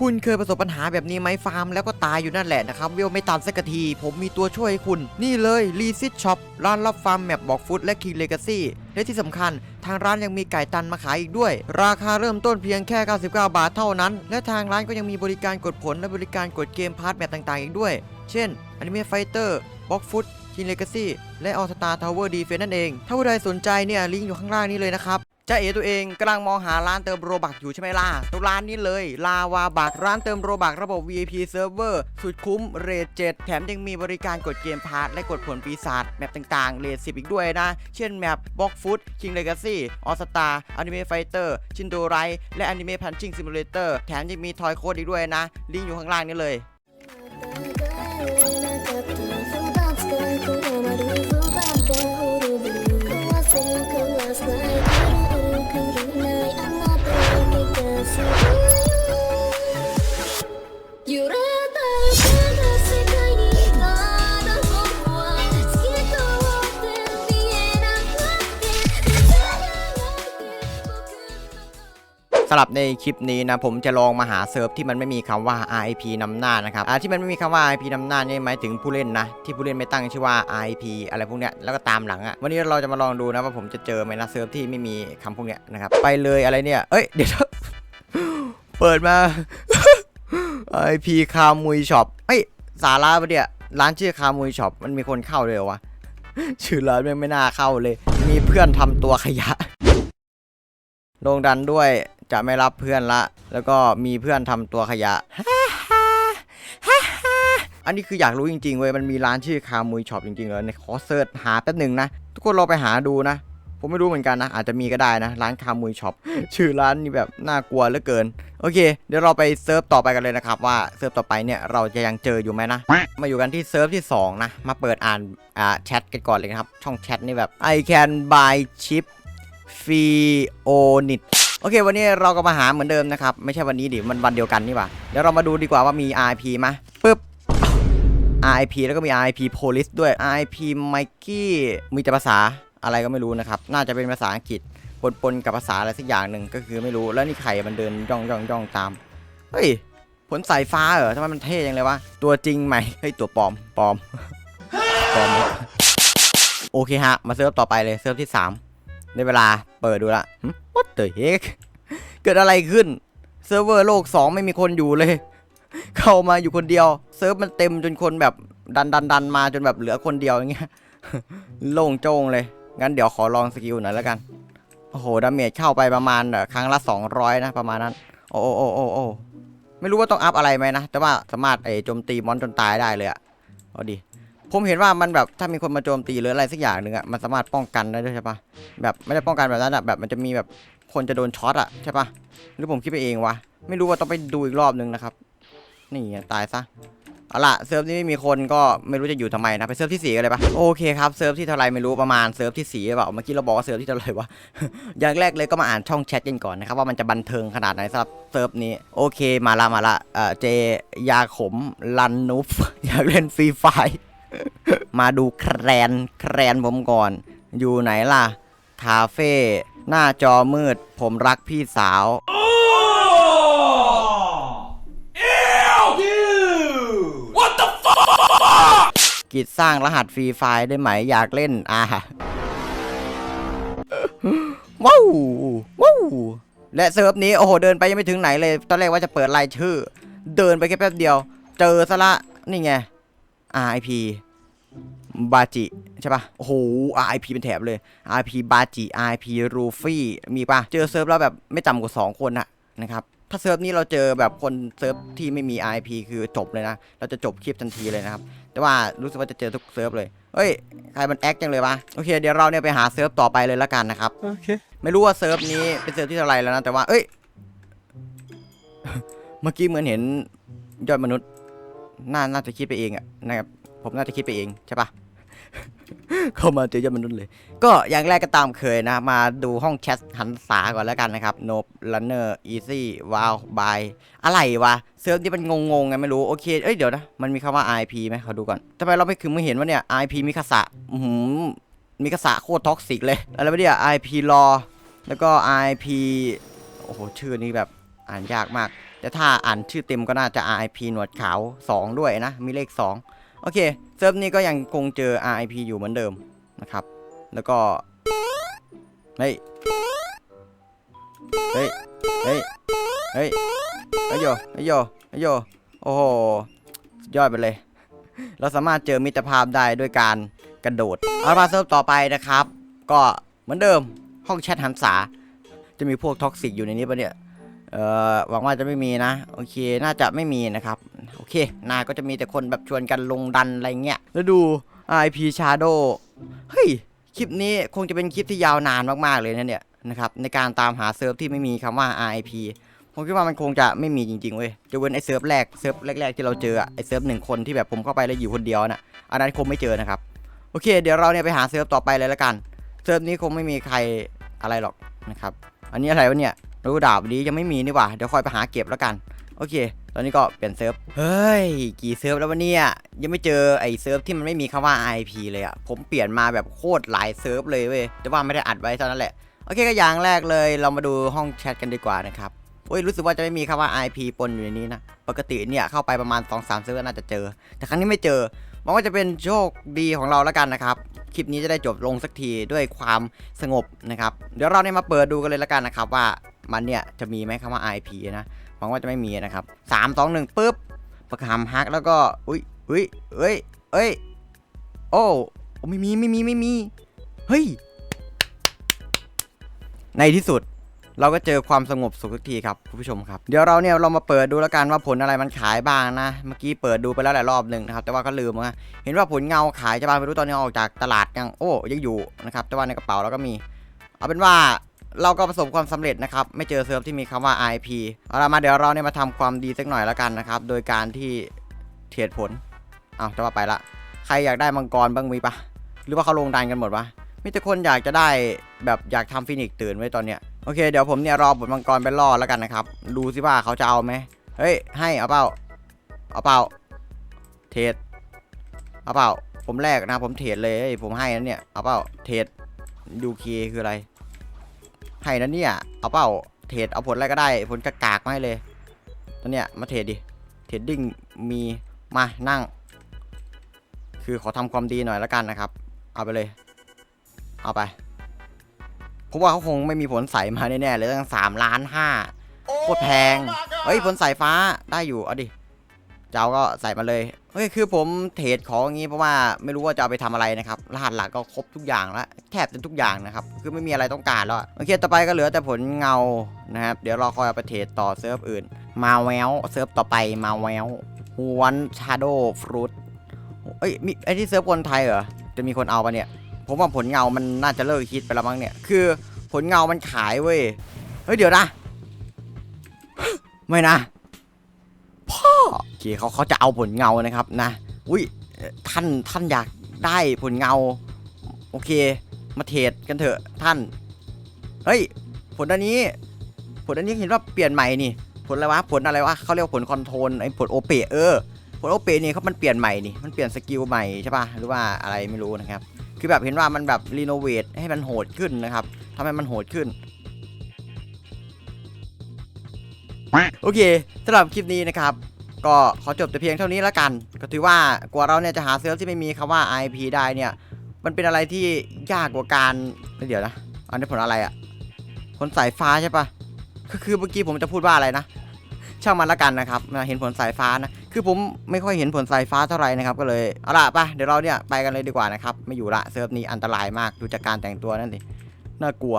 คุณเคยประสบปัญหาแบบนี้ไหมฟาร์มแล้วก็ตายอยู่นั่นแหละนะครับเวลไม่ตันสักที ผมมีตัวช่วยให้คุณ นี่เลยรีซิตช็อปร้านรับฟาร์มแมปบอกฟุตและคิงเลกาซี่และที่สำคัญ ทางร้านยังมีไก่ตันมาขายอีกด้วย ราคาเริ่มต้นเพียงแค่ 99 บาทเท่านั้น และทางร้านก็ยังมีบริการกดผลและบริการกดเกมพาร์ทแมปต่างๆ อีกด้วย เช่นอนิเมะไฟเตอร์บ็อกฟุตคิงเลกาซี่และออสตาทาวเวอร์ดีเฟนนั่นเอง ถ้าผู้ใดสนใจเนี่ยลิงก์อยู่ข้างล่างนี้เลยนะครับ จ้าเอ๋ตัวเองกำลังมองหาร้านเติมโรบักอยู่ใช่ไหมล่ะตัวร้านนี้เลย ลาวาบักร้านเติมโรบักระบบ VIP Server สุดคุ้มเรท7แถมยังมีบริการกดเกมพาร์ทและกดผลปีศาจแมปต่างๆ เรท10อีกด้วยนะ เช่นแมปบ็อกฟุตคิงเลกาซี่ออสตาอนิเมะไฟเตอร์ชินโดไรและอนิเมะพันชิงซิมูเลเตอร์แถมยังมีทอยโค้ดอีกด้วยนะ ลิงก์อยู่ข้างล่างนี้เลย สำหรับในคลิปนี้นะผมจะลองมาหาเซิร์ฟที่มันไม่มีคำว่า RIP นำหน้านะครับอ่าที่มันไม่มีคำว่า RIP นำหน้านี่หมายถึงผู้เล่นนะที่ผู้เล่นไม่ตั้งชื่อว่า RIP อะไรพวกเนี้ยแล้วก็ตามหลังอะ่ะวันนี้เราจะมาลองดูนะว่าผมจะเจอไหมนะเซิร์ฟที่ไม่มีคำพวกเนี้ยนะครับไปเลยอะไรเนี่ยเอ้ยเดี๋ยวเปิดมา RIP คามุยช็อปเอ้ยสาระปะเนี่ยร้านชื่อคามุยช็อปมันมีคนเข้าเลยวะชื่อร้านแม่งไม่น่าเข้าเลย มีเพื่อนทำตัวขยะลงดันด้วย จะไม่รับเพื่อนละ แล้วก็มีเพื่อนทำตัวขยะ อันนี้คืออยากรู้จริงๆเว้ย มันมีร้านชื่อคามุยช็อปจริงๆเลยในขอเสิร์ชหาแป๊บหนึ่งนะ ทุกคนลองไปหาดูนะ ผมไม่รู้เหมือนกันนะ อาจจะมีก็ได้นะ ร้านคามุยช็อป ชื่อร้านนี่แบบน่ากลัวเหลือเกิน โอเค เดี๋ยวเราไปเซิร์ฟต่อไปกันเลยนะครับ ว่าเซิร์ฟต่อไปเนี่ยเราจะยังเจออยู่ไหมนะ มาอยู่กันที่เซิร์ฟที่2นะ มาเปิดอ่านอ่าแชทกันก่อนเลยนะครับ ช่องแชทนี่แบบ I can buy chip f e o n i t โอเควันนี้เราก็มาหาเหมือนเดิมนะครับ ไม่ใช่วันนี้ดิมันวันเดียวกันนี่หว่าเดี๋ยวเรามาดูดีกว่าว่ามี RIP ไหมปึ๊บ RIP แล้วก็มี RIP Police ด้วย RIP Mikey มีแต่ภาษาอะไรก็ไม่รู้นะครับ น่าจะเป็นภาษาอังกฤษปนๆกับภาษาอะไรสักอย่างหนึ่งก็คือไม่รู้แล้วนี่ใครมันเดินย่องย่องย่องตามเฮ้ยผลสายฟ้าเหรอทำไมมันเท่ยังเลยวะตัวจริงไหมเฮ้ยตัวปลอมปลอมปลอมโอเคฮะ มาเซิร์ฟต่อไปเลยเซิร์ฟที่ 3 ได้เวลาเปิดดูละ What the heck เกิดอะไรขึ้น เซิร์ฟเวอร์โลก 2 ไม่มีคนอยู่เลย เข้ามาอยู่คนเดียว เซิร์ฟมันเต็มจนคนแบบดันดันดันมาจนแบบเหลือคนเดียวอย่างเงี้ย โล่งโจ้งเลย งั้นเดี๋ยวขอลองสกิลหน่อยแล้วกัน โอ้โห ดาเมจเข้าไปประมาณครั้งละ 200 นะ ประมาณนั้น โอ้โอ้โอ้โอ้โอ้ไม่รู้ว่าต้องอัพอะไรไหมนะ แต่ว่าสามารถไอ้โจมตีมอนจนตายได้เลยอะเอาดิ ผมเห็นว่ามันแบบถ้ามีคนมาโจมตีหรืออะไรสักอย่างหนึ่งอะมันสามารถป้องกันได้ด้วยใช่ปะแบบไม่ได้ป้องกันแบบนั้นอะแบบมันจะมีแบบคนจะโดนช็อตอะใช่ปะหรือผมคิดไปเองวะไม่รู้ว่าต้องไปดูอีกรอบนึงนะครับ นี่ตายซะเอาล่ะเซิร์ฟนี้ไม่มีคนก็ไม่รู้จะอยู่ทำไมนะไปเซิร์ฟที่สี่กันเลยปะโอเคครับเซิร์ฟที่เท่าไรไม่รู้ประมาณเซิร์ฟที่สี่เปล่าเมื่อกี้เราบอกว่าเซิร์ฟที่เท่าไรวะอย่างแรกเลยก็มาอ่านช่องแชทกันก่อนนะครับว่ามันจะบันเทิงขนาดไหนสำหรับเซิร์ฟนี้โอเคมาละมาละเอ่อเจยาขมลันนุฟอยากเล่นฟรีไฟ มาดูแครนแครนผมก่อน อยู่ไหนล่ะ คาเฟ่หน้าจอมืด ผมรักพี่สาวกิจสร้างรหัสฟรีไฟล์ได้ไหมอยากเล่น อ่าว้าวว้าวและเซิร์ฟนี้ โอ้โห เดินไปยังไม่ถึงไหนเลย ตอนแรกว่าจะเปิดรายชื่อ เดินไปแค่แป๊บเดียว เจอซะละ นี่ไง RIP บาจิ ใช่ปะโอ้โห RIP เป็นแถบเลย RIP บาจิ RIP รูฟี่ มีปะเจอเซิร์ฟแล้วแบบไม่ต่ำกว่า 2 คนนะนะครับ ถ้าเซิร์ฟนี้เราเจอแบบคนเซิร์ฟที่ไม่มี RIP คือจบเลยนะ เราจะจบคลิปทันทีเลยนะครับ แต่ว่ารู้สึกว่าจะเจอทุกเซิร์ฟเลย เฮ้ย ใครมันแอคจังเลยวะ โอเค เดี๋ยวเราเนี่ยไปหาเซิร์ฟต่อไปเลยละกันนะครับ โอเค ไม่รู้ว่าเซิร์ฟนี้เป็นเซิร์ฟที่เท่าไหรแล้วนะ แต่ว่า เอ้ย เมื่อกี้เหมือนเห็นยอดมนุษย์ น่า น่าจะคิดไปเองอะนะครับ ผมน่าจะคิดไปเองใช่ปะ เข้ามาเจอยอดมนุษย์เลย ก็อย่างแรกก็ตามเคยนะ มาดูห้องแชทหันษาก่อนแล้วกันนะครับ no runner easy wow bye อะไรวะเซิร์ฟนี่มันงงๆไงไม่รู้ โอเค เอ้ยเดี๋ยวนะ มันมีคำว่า IP ไหมขอดูก่อนทำไมเราไม่คือไม่เห็นว่าเนี่ย IP มิคาสะอื้อหือมิคาสะโคตรท็อกซิกเลย อะไรวะเนี่ย IP รอ แล้วก็ IP โอ้โห ชื่อนี้แบบอ่านยากมาก แต่ถ้าอ่านชื่อเต็มก็น่าจะ IP หนวดขาว 2 ด้วยนะ มีเลข 2 โอเคเซิร์ฟนี้ก็ยังคงเจอ RIP อยู่เหมือนเดิมนะครับ แล้วก็เฮ้ยเฮ้ยเฮ้ยเฮ้ยเฮ้ยโยเฮ้ยโยเฮ้ยโยโอ้โหยอดไปเลย เราสามารถเจอมิตรภาพได้ด้วยการกระโดดเอาละมาเซิร์ฟต่อไปนะครับ ก็เหมือนเดิมห้องแชทหันษา จะมีพวกท็อกซิกอยู่ในนี้ปะเนี่ย เออหวังว่าจะไม่มีนะ โอเค น่าจะไม่มีนะครับ โอเค นาก็จะมีแต่คนแบบชวนกันลงดันอะไรเงี้ย แล้วดู IP Shadow เฮ้ย คลิปนี้คงจะเป็นคลิปที่ยาวนานมากๆเลยนะเนี่ยนะครับ ในการตามหาเซิร์ฟที่ไม่มีคำว่า RIP ผมคิดว่ามันคงจะไม่มีจริงๆเว้ยจะเว้นไอเซิร์ฟแรก เซิร์ฟแรกๆที่เราเจอไอเซิร์ฟหนึ่งคนที่แบบผมเข้าไปแล้วอยู่คนเดียวน่ะ อันนั้นคงไม่เจอนะครับ โอเค เดี๋ยวเราเนี่ยไปหาเซิร์ฟต่อไปเลยละกัน เซิร์ฟนี้คงไม่มีใครอะไรหรอกนะครับ อันนี้อะไรวะเนี่ย รู้ดาบนี้ยังไม่มีนี่หว่า เดี๋ยวคอยไปหาเก็บแล้วกัน โอเค ตอนนี้ก็เปลี่ยนเซิร์ฟ เฮ้ย กี่เซิร์ฟแล้ววะเนี่ย ยังไม่เจอไอ้เซิร์ฟที่มันไม่มีคำว่า IP เลยอะผมเปลี่ยนมาแบบโคตรหลายเซิร์ฟเลยเว้ย แต่ว่าไม่ได้อัดไว้เท่านั้นแหละ โอเคก็อย่างแรกเลย เรามาดูห้องแชทกันดีกว่านะครับโอ้ยรู้สึกว่าจะไม่มีคำว่า IP ปนอยู่ในนี้นะ ปกติเนี่ยเข้าไปประมาณ 2-3เซิร์ฟน่าจะเจอ แต่ครั้งนี้ไม่เจอหวังว่าจะเป็นโชคดีของเราแล้วกันนะครับคลิปนี้จะได้จบลงสักทีด้วยความสงบนะครับ เดี๋ยวเราเนี่ยมาเปิดดูกันเลยแล้วกันนะครับว่า มันเนี่ยจะมีไหมคำว่า IP นะหวังว่าจะไม่มีนะครับสามสองหนึ่งปุ๊บประคำฮักแล้วก็อุ้ยอุ้ยเอ้ยเอ้ยโอ้ไม่มีไม่มีไม่มีเฮ้ยในที่สุดเราก็เจอความสงบสุขสักทีครับคุณผู้ชมครับ เดี๋ยวเราเนี่ยเรามาเปิดดูแล้วกันว่าผลอะไรมันขายบ้างนะ เมื่อกี้เปิดดูไปแล้วหลายรอบหนึ่งนะครับ แต่ว่าก็ลืมนะเห็นว่าผลเงาขายจะบ้างไม่รู้ตอนนี้ออกจากตลาดยังโอ้ยังอยู่นะครับ แต่ว่าในกระเป๋าเราก็มี เอาเป็นว่า เราก็ประสบความสำเร็จนะครับ ไม่เจอเซิร์ฟที่มีคำว่า IP เอาละมาเดี๋ยวเราเนี่ยมาทำความดีสักหน่อยแล้วกันนะครับ โดยการที่เทียดผลเอาจะว่าไปละ ใครอยากได้มังกรบ้างมีปะหรือว่าเขาลงดันกันหมดวะมีแต่คนอยากจะได้แบบอยากทำฟินิกตื่นไว้ตอนเนี้ยโอเคเดี๋ยวผมเนี่ยรอบทมังกรไปล่อแล้วกันนะครับ ดูสิว่าเขาจะเอาไหมเฮ้ยให้เอาเปล่าเอาเปล่าเทรดเอาเปล่าผมแลกนะผมเทรดเลยผมให้นะเนี่ยเอาเปล่าเทรดยูเคคืออะไร ให้นะเนี่ย เอาเปล่า เทรดเอาผลอะไรก็ได้ ผลกากากๆมาให้เลยตอนเนี้ยมาเทรดดิ เทรดดิ้งมี มานั่ง คือขอทำความดีหน่อยล้วกันนะครับ เอาไปเลย เอาไป ผมว่าเขาคงไม่มีผลใสมาแน่ๆเลยตั้งสามล้านห้าโคตรแพง เฮ้ยผลสายฟ้าได้อยู่ เอาดิ เจ้าก็ใส่มาเลยเฮ้ยคือผมเทรดของอย่างงี้เพราะว่าไม่รู้ว่าจะเอาไปทำอะไรนะครับรหัสหลักก็ครบทุกอย่างแล้วแทบจะทุกอย่างนะครับคือไม่มีอะไรต้องการแล้วอะโอเคต่อไปก็เหลือแต่ผลเงานะครับเดี๋ยวเราคอยเอาไปเทรดต่อเซิร์ฟอื่น มาแววเซิร์ฟต่อไปมาแววฮวนชาโดฟรุตเอ้ยมีไอที่เซิร์ฟคนไทยเหรอจะมีคนเอาปะเนี่ยผมว่าผลเงามันน่าจะเลิกคิดไปแล้วมั้งเนี่ยคือผลเงามันขายเว้ยเฮ้ยเดี๋ยวนะ ไม่นะ พ่อโอเคเขาเขาจะเอาผลเงานะครับนะอุ้ยท่านท่านอยากได้ผลเงา โอเค มาเทรดกันเถอะท่าน เฮ้ย ผลอันนี้ ผลอันนี้เห็นว่าเปลี่ยนใหม่นี่ ผลอะไรวะ ผลอะไรวะเขาเรียกผลคอนโทรลไอ้ผลโอเปเออ ผลโอเปนี่เขามันเปลี่ยนใหม่นี่ มันเปลี่ยนสกิลใหม่ใช่ป่ะ หรือว่าอะไรไม่รู้นะครับ คือแบบเห็นว่ามันแบบรีโนเวทให้มันโหดขึ้นนะครับทำให้มันโหดขึ้น โอเคสำหรับคลิปนี้นะครับ ก็ขอจบแต่เพียงเท่านี้แล้วกัน ก็ถือว่ากว่าเราเนี่ยจะหาเซิร์ฟที่ไม่มีคำว่า IP ได้เนี่ย มันเป็นอะไรที่ยากกว่าการเดี๋ยวนะ อันนี้ผลอะไรอะผลสายฟ้าใช่ปะก็คือเมื่อกี้ผมจะพูดว่าอะไรนะ ช่างมันละกันนะครับเห็นผลสายฟ้านะ คือผมไม่ค่อยเห็นผลสายฟ้าเท่าไหร่นะครับ ก็เลย เอาล่ะไปเดี๋ยวเราเนี่ยไปกันเลยดีกว่านะครับ ไม่อยู่ละเซิร์ฟนี้อันตรายมาก ดูจากการแต่งตัวนั่นสิน่ากลัว